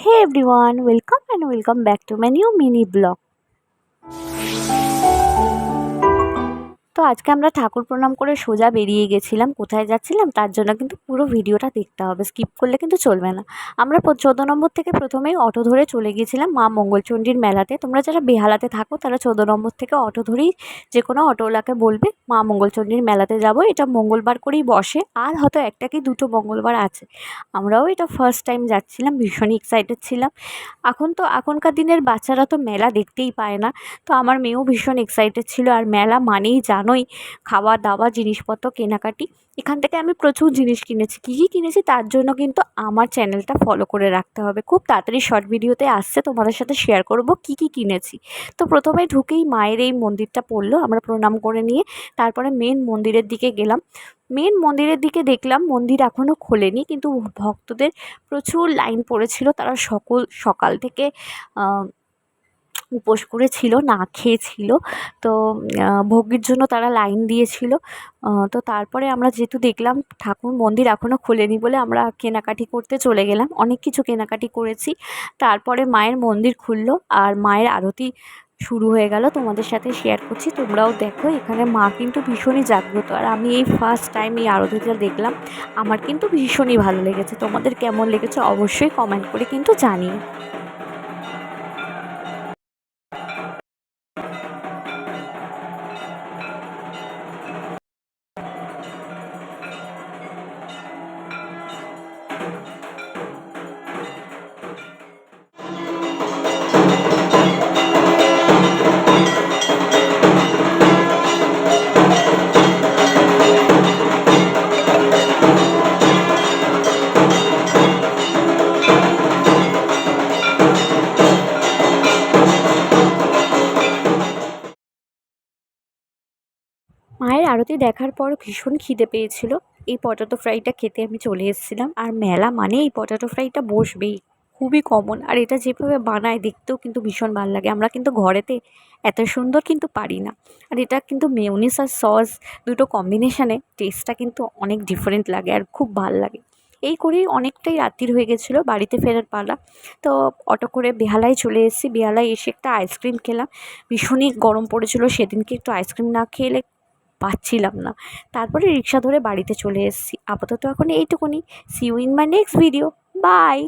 Hey everyone, welcome and welcome back to my new mini blog. তো আজকে আমরা ঠাকুর প্রণাম করে সোজা বেরিয়ে গেছিলাম, কোথায় যাচ্ছিলাম তার জন্য কিন্তু পুরো ভিডিওটা দেখতে হবে স্কিপ করলে কিন্তু চলবে না। আমরা চোদ্দ নম্বর থেকে প্রথমেই অটো ধরে চলে গিয়েছিলাম মা মঙ্গলচণ্ডীর মেলাতে। তোমরা যারা বেহালাতে থাকো তারা চোদ্দ নম্বর থেকে অটো ধরেই যে কোনো অটোওয়ালাকে বলবে, মা মঙ্গলচণ্ডীর মেলাতে যাব, এটা মঙ্গলবার করেই বসে, আর হয়তো একটা কি দুটো মঙ্গলবার আছে। আমরাও এটা ফার্স্ট টাইম যাচ্ছিলাম, ভীষণই এক্সাইটেড ছিলাম। এখন তো এখনকার দিনের বাচ্চারা তো মেলা দেখতেই পায় না, তো আমার মেয়েও ভীষণ এক্সাইটেড ছিল, আর মেলা মানেই জানোই খাওয়া দাওয়া, জিনিসপত্র, কেনাকাটি, এখান থেকে আমি প্রচুর জিনিস কিনেছি। কী কী কিনেছি তার জন্য কিন্তু আমার চ্যানেলটা ফলো করে রাখতে হবে। খুব তাড়াতাড়ি শর্ট ভিডিওতে আসছে, তোমাদের সাথে শেয়ার করব কী কী কিনেছি। তো প্রথমে ঢুকেই মায়ের এই মন্দিরটা পড়ল, আমরা প্রণাম করে নিয়ে তারপরে মেন মন্দিরের দিকে গেলাম। মেন মন্দিরের দিকে দেখলাম মন্দির এখনও খোলেনি, কিন্তু ভক্তদের প্রচুর লাইন পড়েছিল। তারা সকল, সকাল থেকে উপোস করেছিল, না খেয়েছিল। তো ভোগের জন্য তারা লাইন দিয়েছিল। তো তারপরে আমরা যেহেতু দেখলাম ঠাকুর মন্দির এখনও খোলেনি বলে আমরা কেনাকাটি করতে চলে গেলাম। অনেক কিছু কেনাকাটি করেছি। তারপরে মায়ের মন্দির খুললো আর মায়ের আরতি শুরু হয়ে গেল। তোমাদের সাথে শেয়ার করছি। তোমরাও দেখো, এখানে মা কিন্তু ভীষণই জাগ্রত। আর আমি এই ফার্স্ট টাইম এই আরতিটা দেখলাম। আমার কিন্তু ভীষণই ভালো লেগেছে। তোমাদের কেমন লেগেছে অবশ্যই কমেন্ট করে কিন্তু জানিও। মায়ের আরতি দেখার পর ভীষণ খিদে পেয়েছিল। এই পটাটো ফ্রাইটা খেতে আমি চলে এসেছিলাম। আর মেলা মানে এই পটাটো ফ্রাইটা বসবেই। খুবই কমন আর এটা যেভাবে বানায় দেখতেও কিন্তু ভীষণ ভালো লাগে। আমরা কিন্তু ঘরেতে এত সুন্দর কিন্তু পারি না। আর এটা কিন্তু মেয়নিস আর সস দুটো কম্বিনেশানে টেস্টটা কিন্তু অনেক ডিফারেন্ট লাগে আর খুব ভালো লাগে। এই করেই অনেকটাই রাত্রির হয়ে গেছিল বাড়িতে ফেরার পালা। তো অটো করে বেহালায় চলে এসেছি। বেহালায় এসে একটা আইসক্রিম খেলাম। ভীষণই গরম পড়েছিল। সেদিনকে একটু আইসক্রিম না খেলে পাচ্ছিলাম না। তারপরে রিক্সা ধরে বাড়িতে চলে এসেছি। আপাতত এখন এইটুকুনি। See you in my next video bye